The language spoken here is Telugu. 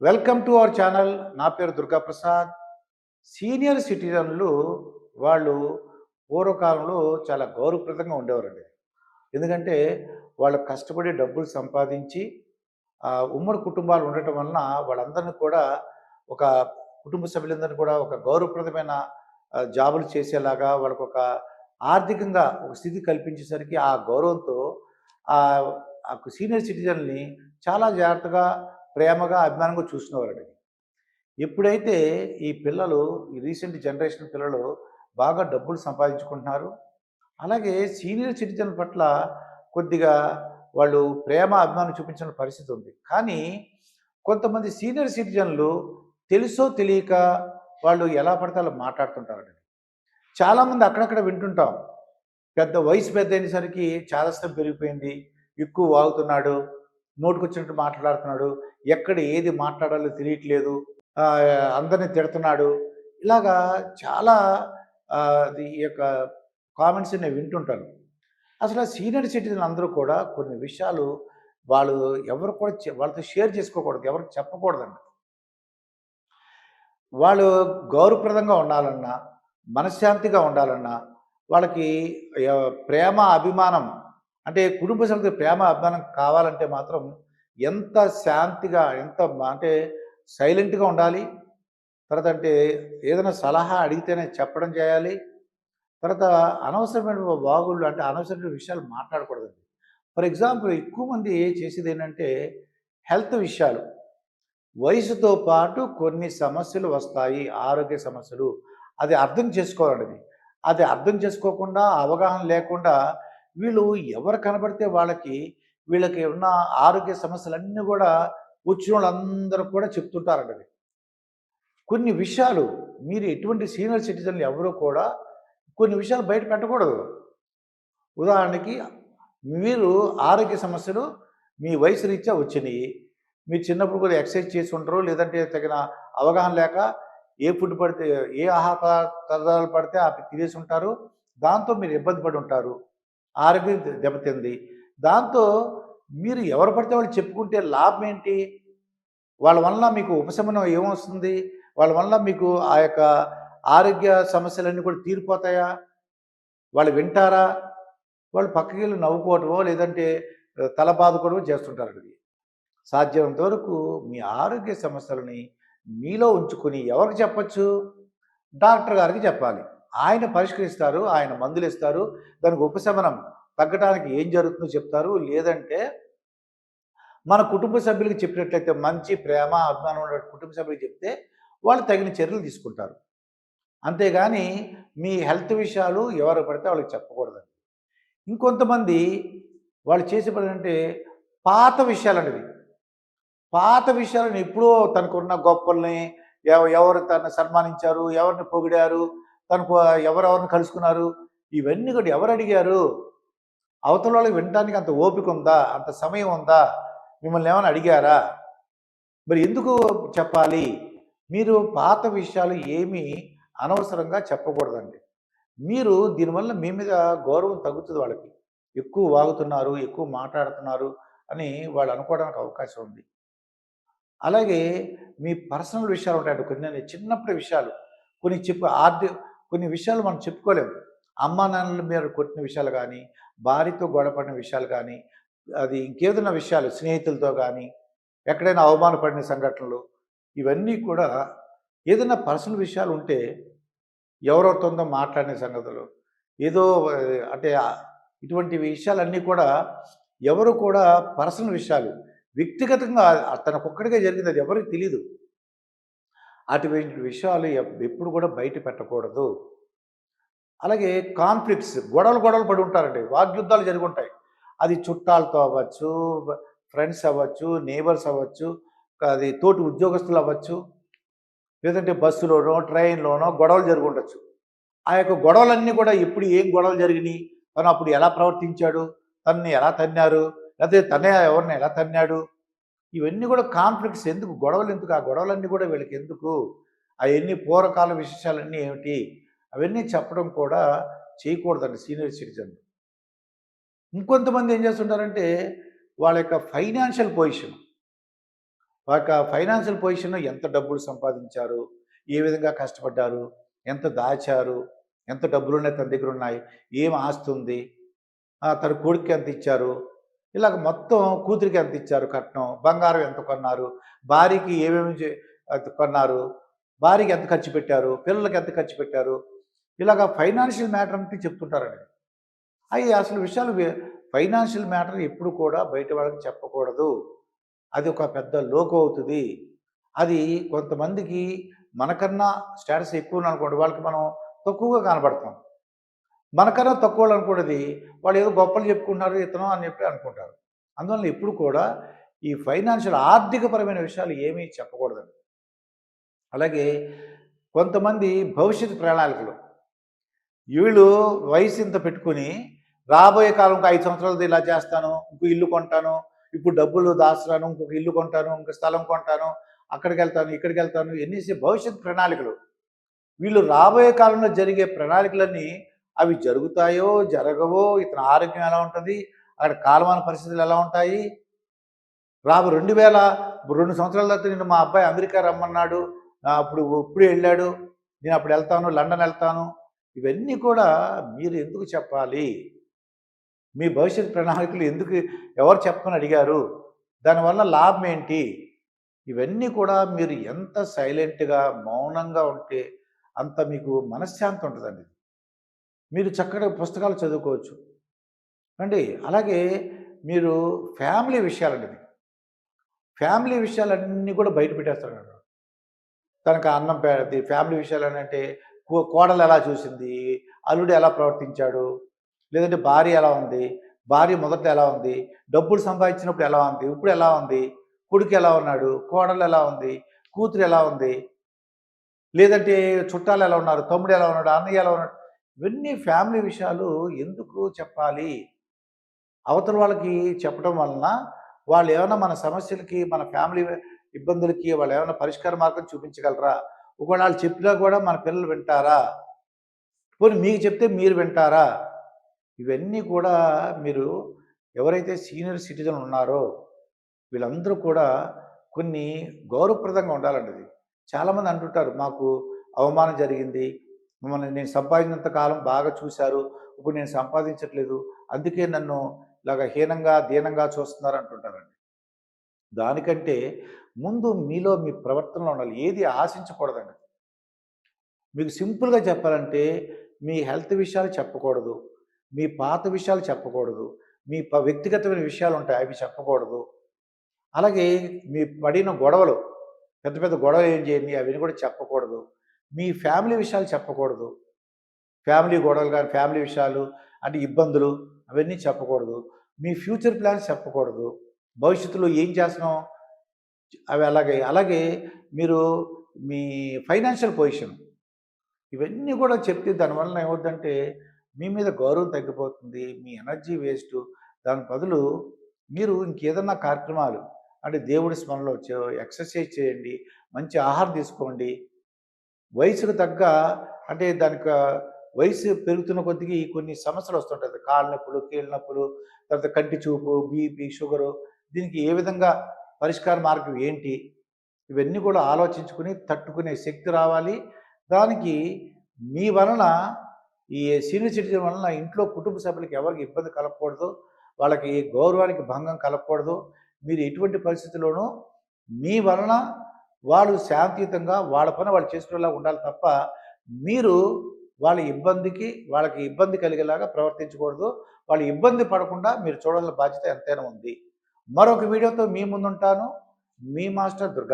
Welcome to our channel. నా పేరు దుర్గాప్రసాద్ సీనియర్ సిటిజన్లు వాళ్ళు పూర్వకాలంలో చాలా గౌరవప్రదంగా ఉండేవారండి. ఎందుకంటే వాళ్ళు కష్టపడి డబ్బులు సంపాదించి ఆ, ఉమ్మడి కుటుంబాలు ఉండటం వలన వాళ్ళందరినీ కూడా ఒక కుటుంబ సభ్యులందరినీ కూడా ఒక గౌరవప్రదమైన జాబులు చేసేలాగా వాళ్ళకు ఒక ఆర్థికంగా ఒక స్థితి కల్పించేసరికి ఆ గౌరవంతో ఆ సీనియర్ సిటిజన్ని చాలా జాగ్రత్తగా ప్రేమగా అభిమానంగా చూసినవారండి ఎప్పుడైతే ఈ పిల్లలు ఈ రీసెంట్ జనరేషన్ పిల్లలు బాగా డబ్బులు సంపాదించుకుంటున్నారు అలాగే సీనియర్ సిటిజన్ పట్ల కొద్దిగా వాళ్ళు ప్రేమ అభిమానం చూపించిన పరిస్థితి ఉంది. కానీ కొంతమంది సీనియర్ సిటిజన్లు తెలుసో తెలియక వాళ్ళు ఎలా పడితే అలా మాట్లాడుతుంటారండి చాలామంది అక్కడక్కడ వింటుంటాం. పెద్ద వయసు పెద్ద అయినసరికి చాలాస్తం పెరిగిపోయింది ఎక్కువ వాగుతున్నాడు నోటుకొచ్చినట్టు మాట్లాడుతున్నాడు ఎక్కడ ఏది మాట్లాడాలో తెలియట్లేదు అందరిని తిడుతున్నాడు. ఇలాగా చాలా అది ఈ యొక్క కామెంట్స్ నేను వింటుంటాను. అసలు సీనియర్ సిటిజన్ అందరూ కూడా కొన్ని విషయాలు వాళ్ళు ఎవరు కూడా వాళ్ళతో షేర్ చేసుకోకూడదు ఎవరికి చెప్పకూడదండి. వాళ్ళు గౌరవప్రదంగా ఉండాలన్నా మనశ్శాంతిగా ఉండాలన్నా వాళ్ళకి ప్రేమ అభిమానం అంటే కుటుంబ సభ్యులకి ప్రేమ అభిమానం కావాలంటే మాత్రం ఎంత శాంతిగా ఎంత అంటే సైలెంట్గా ఉండాలి. తర్వాత అంటే ఏదైనా సలహా అడిగితేనే చెప్పడం చేయాలి. తర్వాత అనవసరమైన బాగుళ్ళు అంటే అనవసరమైన విషయాలు మాట్లాడకూడదండి. ఫర్ ఎగ్జాంపుల్ ఎక్కువ మంది చేసేది ఏంటంటే హెల్త్ విషయాలు. వయసుతో పాటు కొన్ని సమస్యలు వస్తాయి ఆరోగ్య సమస్యలు. అది అర్థం చేసుకోవాలండి. అది అర్థం చేసుకోకుండా అవగాహన లేకుండా వీళ్ళు ఎవరు కనబడితే వాళ్ళకి వీళ్ళకి ఉన్న ఆరోగ్య సమస్యలన్నీ కూడా వచ్చిన వాళ్ళందరూ కూడా చెప్తుంటారండి కొన్ని విషయాలు మీరు ఎటువంటి సీనియర్ సిటిజన్లు ఎవరూ కూడా కొన్ని విషయాలు బయట పెట్టకూడదు. ఉదాహరణకి మీరు ఆరోగ్య సమస్యలు మీ వయసు రీత్యా వచ్చినాయి. మీరు చిన్నప్పుడు కూడా ఎక్సర్సైజ్ చేసి ఉంటారు లేదంటే తగిన అవగాహన లేక ఏ ఫుడ్ పడితే ఏ ఆహార పదార్థాలు పడితే అవి తినేసి ఉంటారు. దాంతో మీరు ఇబ్బంది పడి ఉంటారు. ఆరోగ్యం దెబ్బతింది. దాంతో మీరు ఎవరు పడితే వాళ్ళు చెప్పుకుంటే లాభం ఏంటి? వాళ్ళ వల్ల మీకు ఉపశమనం ఏమొస్తుంది? వాళ్ళ వల్ల మీకు ఆ యొక్క ఆరోగ్య సమస్యలన్నీ కూడా తీరిపోతాయా? వాళ్ళు వింటారా? వాళ్ళు పక్కకి వెళ్ళి నవ్వుకోవటమో లేదంటే తల బాదుకోవడమో చేస్తుంటారు సాధ్యమైనంత వరకు మీ ఆరోగ్య సమస్యలని మీలో ఉంచుకొని ఎవరికి చెప్పచ్చు? డాక్టర్ గారికి చెప్పాలి. ఆయన పరిష్కరిస్తారు ఆయన మందులు ఇస్తారు. దానికి ఉపశమనం తగ్గడానికి ఏం జరుగుతుందో చెప్తారు. లేదంటే మన కుటుంబ సభ్యులకు చెప్పినట్లయితే మంచి ప్రేమ అభిమానం ఉన్న కుటుంబ సభ్యులకు చెప్తే వాళ్ళు తగిన చర్యలు తీసుకుంటారు. అంతేగాని మీ హెల్త్ విషయాలు ఎవరు పడితే వాళ్ళకి చెప్పకూడదండి. ఇంకొంతమంది వాళ్ళు చేసే పని అంటే పాత విషయాలు అనేవి. పాత విషయాలను ఎప్పుడో తనకున్న గొప్పల్ని ఎవ- ఎవరు తను సన్మానించారు ఎవరిని పొగిడారు తనకు ఎవరెవరిని కలుసుకున్నారు ఇవన్నీ కూడా ఎవరు అడిగారు? అవతల వాళ్ళకి వినడానికి అంత ఓపిక ఉందా? అంత సమయం ఉందా? మిమ్మల్ని ఏమైనా అడిగారా? మరి ఎందుకు చెప్పాలి? మీరు పాత విషయాలు ఏమీ అనవసరంగా చెప్పకూడదండి. మీరు దీనివల్ల మీ మీద గౌరవం తగ్గుతుంది వాళ్ళకి. ఎక్కువ వాగుతున్నారు ఎక్కువ మాట్లాడుతున్నారు అని వాళ్ళు అనుకోవడానికి అవకాశం ఉంది. అలాగే మీ పర్సనల్ విషయాలు ఉంటాయండి. కొన్ని చిన్నప్పటి విషయాలు కొన్ని చెప్పు ఆర్థిక కొన్ని విషయాలు మనం చెప్పుకోలేము. అమ్మా నాన్నలు మీద కొట్టిన విషయాలు కానీ భార్యతో గొడవపడిన విషయాలు కానీ అది ఇంకేదైనా విషయాలు స్నేహితులతో కానీ ఎక్కడైనా అవమానపడిన సంఘటనలు ఇవన్నీ కూడా ఏదైనా పర్సనల్ విషయాలు ఉంటే ఎవరెవరితోందో మాట్లాడిన సంగతులు ఏదో అంటే ఇటువంటి విషయాలన్నీ కూడా ఎవరు కూడా పర్సనల్ విషయాలు వ్యక్తిగతంగా తనకొక్కడిగా జరిగింది అది ఎవరికి తెలియదు అటువంటి విషయాలు ఎప్పుడు కూడా బయట పెట్టకూడదు. అలాగే కాన్ఫ్లిక్ట్స్ గొడవలు గొడవలు పడి ఉంటారండి. వాగ్యుద్ధాలు జరుగుంటాయి. అది చుట్టాలతో అవ్వచ్చు ఫ్రెండ్స్ అవ్వచ్చు నేబర్స్ అవ్వచ్చు అది తోటి ఉద్యోగస్తులు అవ్వచ్చు లేదంటే బస్సులోనో ట్రైన్లోనో గొడవలు జరిగి ఆ యొక్క గొడవలన్నీ కూడా ఎప్పుడు ఏం గొడవలు జరిగినాయి? తను అప్పుడు ఎలా ప్రవర్తించాడు? తనని ఎలా తన్నారు లేకపోతే తనే ఎవరిని ఎలా తన్నాడు? ఇవన్నీ కూడా కాన్ఫ్లిక్ట్స్ ఎందుకు? గొడవలు ఎందుకు? ఆ గొడవలన్నీ కూడా వీళ్ళకి ఎందుకు? అవన్నీ పూర్వకాల విశేషాలన్నీ ఏమిటి? అవన్నీ చెప్పడం కూడా చేయకూడదండి సీనియర్ సిటిజన్. ఇంకొంతమంది ఏం చేస్తుంటారంటే వాళ్ళ యొక్క ఫైనాన్షియల్ పొజిషన్. వాళ్ళ యొక్క ఫైనాన్షియల్ పొజిషన్ ఎంత డబ్బులు సంపాదించారు ఏ విధంగా కష్టపడ్డారు ఎంత దాచారు ఎంత డబ్బులు ఉన్నాయి తన దగ్గర ఉన్నాయి ఏం ఆస్తి ఉంది తన కొడుకు ఎంత ఇచ్చారు ఇలాగ మొత్తం కూతురికి ఎంత ఇచ్చారు కట్నం బంగారం ఎంత కొన్నారు భార్యకి ఏమేమి కొన్నారు భార్యకి ఎంత ఖర్చు పెట్టారు పిల్లలకి ఎంత ఖర్చు పెట్టారు ఇలాగ ఫైనాన్షియల్ మ్యాటర్ అంటే చెప్తుంటారండి. అవి అసలు విషయాలు ఫైనాన్షియల్ మ్యాటర్ ఎప్పుడు కూడా బయట వాళ్ళకి చెప్పకూడదు. అది ఒక పెద్ద లోకు అవుతుంది. అది కొంతమందికి మనకన్నా స్టేటస్ ఎక్కువ అనుకోండి వాళ్ళకి మనం తక్కువగా కనబడతాం. మనకన్నా తక్కువ అనుకున్నది వాళ్ళు ఏదో గొప్పలు చెప్పుకుంటున్నారు ఇతను అని చెప్పి అనుకుంటారు. అందువల్ల ఎప్పుడు కూడా ఈ ఫైనాన్షియల్ ఆర్థికపరమైన విషయాలు ఏమీ చెప్పకూడదండి. అలాగే కొంతమంది భవిష్యత్ ప్రణాళికలు. వీళ్ళు వయసు ఇంత పెట్టుకుని రాబోయే కాలం ఒక ఐదు సంవత్సరాలది ఇలా చేస్తాను ఇంకో ఇల్లు కొంటాను ఇప్పుడు డబ్బులు దాస్తాను ఇంకొక ఇల్లు కొంటాను ఇంకొక స్థలం కొంటాను అక్కడికి వెళ్తాను ఇక్కడికి వెళ్తాను ఎన్ని భవిష్యత్ ప్రణాళికలు. వీళ్ళు రాబోయే కాలంలో జరిగే ప్రణాళికలన్నీ అవి జరుగుతాయో జరగవో ఇతని ఆరోగ్యం ఎలా ఉంటుంది అక్కడ కాలమాన పరిస్థితులు ఎలా ఉంటాయి. రాబో రెండు వేల రెండు సంవత్సరాల తర్వాత నేను మా అబ్బాయి అమెరికా రమ్మన్నాడు అప్పుడు ఇప్పుడు వెళ్ళాడు నేను అప్పుడు వెళ్తాను లండన్ వెళ్తాను ఇవన్నీ కూడా మీరు ఎందుకు చెప్పాలి? మీ భవిష్యత్ ప్రణాళికలు ఎందుకు ఎవరు చెప్పని అడిగారు? దానివల్ల లాభం ఏంటి? ఇవన్నీ కూడా మీరు ఎంత సైలెంట్గా మౌనంగా ఉంటే అంత మీకు మనశ్శాంతి ఉంటుందండి. మీరు చక్కగా పుస్తకాలు చదువుకోవచ్చు. అండి అలాగే మీరు ఫ్యామిలీ విషయాలండి ఫ్యామిలీ విషయాలన్నీ కూడా బయట పెట్టేస్తాడు తనకు అన్నం పెడది ఫ్యామిలీ విషయాలు అంటే కోడలు ఎలా చూసింది? అల్లుడు ఎలా ప్రవర్తించాడు? లేదంటే భార్య ఎలా ఉంది? భార్య మొదట ఎలా ఉంది? డబ్బులు సంపాదించినప్పుడు ఎలా ఉంది? ఇప్పుడు ఎలా ఉంది? కొడుకు ఎలా ఉన్నాడు? కోడలు ఎలా ఉంది? కూతురు ఎలా ఉంది? లేదంటే చుట్టాలు ఎలా ఉన్నారు? తమ్ముడు ఎలా ఉన్నాడు? అన్నయ్య ఎలా ఉన్నాడు? ఇవన్నీ ఫ్యామిలీ విషయాలు ఎందుకు చెప్పాలి? అవతల వాళ్ళకి చెప్పడం వలన వాళ్ళు ఏమైనా మన సమస్యలకి మన ఫ్యామిలీ ఇబ్బందులకి వాళ్ళు ఏమైనా పరిష్కార మార్గం చూపించగలరా? ఒకవేళ వాళ్ళు చెప్పినా కూడా మన పిల్లలు వింటారా? పోనీ మీకు చెప్తే మీరు వింటారా? ఇవన్నీ కూడా మీరు ఎవరైతే సీనియర్ సిటిజన్ ఉన్నారో వీళ్ళందరూ కూడా కొన్ని గౌరవప్రదంగా ఉండాలండి ఇది చాలామంది అంటుంటారు మాకు అవమానం జరిగింది మమ్మల్ని నేను సంపాదించినంత కాలం బాగా చూశారు ఇప్పుడు నేను సంపాదించట్లేదు అందుకే నన్ను ఇలాగ హీనంగా దీనంగా చూస్తున్నారు అంటుంటారండి. దానికంటే ముందు మీలో మీ ప్రవర్తనలో ఉండాలి. ఏది ఆశించకూడదండి. మీకు సింపుల్గా చెప్పాలంటే మీ హెల్త్ విషయాలు చెప్పకూడదు. మీ పాత విషయాలు చెప్పకూడదు. మీ ప వ్యక్తిగతమైన విషయాలు ఉంటాయి అవి చెప్పకూడదు. అలాగే మీ పడిన గొడవలు పెద్ద పెద్ద గొడవలు ఏం చేయండి అవన్నీ కూడా చెప్పకూడదు. మీ ఫ్యామిలీ విషయాలు చెప్పకూడదు. ఫ్యామిలీ గొడవలు కానీ ఫ్యామిలీ విషయాలు అంటే ఇబ్బందులు అవన్నీ చెప్పకూడదు. మీ ఫ్యూచర్ ప్లాన్స్ చెప్పకూడదు. భవిష్యత్తులో ఏం చేస్తున్నాం అవి అలాగే అలాగే మీరు మీ ఫైనాన్షియల్ పొజిషన్ ఇవన్నీ కూడా చెప్తే దానివల్ల ఏమవుతుందంటే మీ మీద గౌరవం తగ్గిపోతుంది మీ ఎనర్జీ వేస్ట్. దాని బదులు మీరు ఇంకేదన్నా కార్యక్రమాలు అంటే దేవుడి స్మరణలో ఎక్సర్సైజ్ చేయండి మంచి ఆహారం తీసుకోండి. వయసుకు తగ్గ అంటే దానికి వయసు పెరుగుతున్న కొద్దికి కొన్ని సమస్యలు వస్తుంటాయి. కాళ్ళ నొప్పులు కీళ్ళ నొప్పులు తర్వాత కంటి చూపు బీపీ షుగరు దీనికి ఏ విధంగా పరిష్కార మార్గం ఏంటి? ఇవన్నీ కూడా ఆలోచించుకుని తట్టుకునే శక్తి రావాలి. దానికి మీ వలన ఈ సీనియర్ సిటిజన్ వలన ఇంట్లో కుటుంబ సభ్యులకి ఎవరికి ఇబ్బంది కలగకూడదు. వాళ్ళకి గౌరవానికి భంగం కలగకూడదు. మీరు ఎటువంటి పరిస్థితుల్లోనూ మీ వలన వాళ్ళు శాంతియుతంగా వాళ్ళ పని వాళ్ళు చేసుకునేలా ఉండాలి తప్ప మీరు వాళ్ళ ఇబ్బందికి వాళ్ళకి ఇబ్బంది కలిగేలాగా ప్రవర్తించకూడదు. వాళ్ళు ఇబ్బంది పడకుండా మీరు చూడాల్సిన బాధ్యత ఎంతైనా ఉంది. మరొక వీడియోతో మీ ముందుంటాను. మీ మాస్టర్ దుర్గా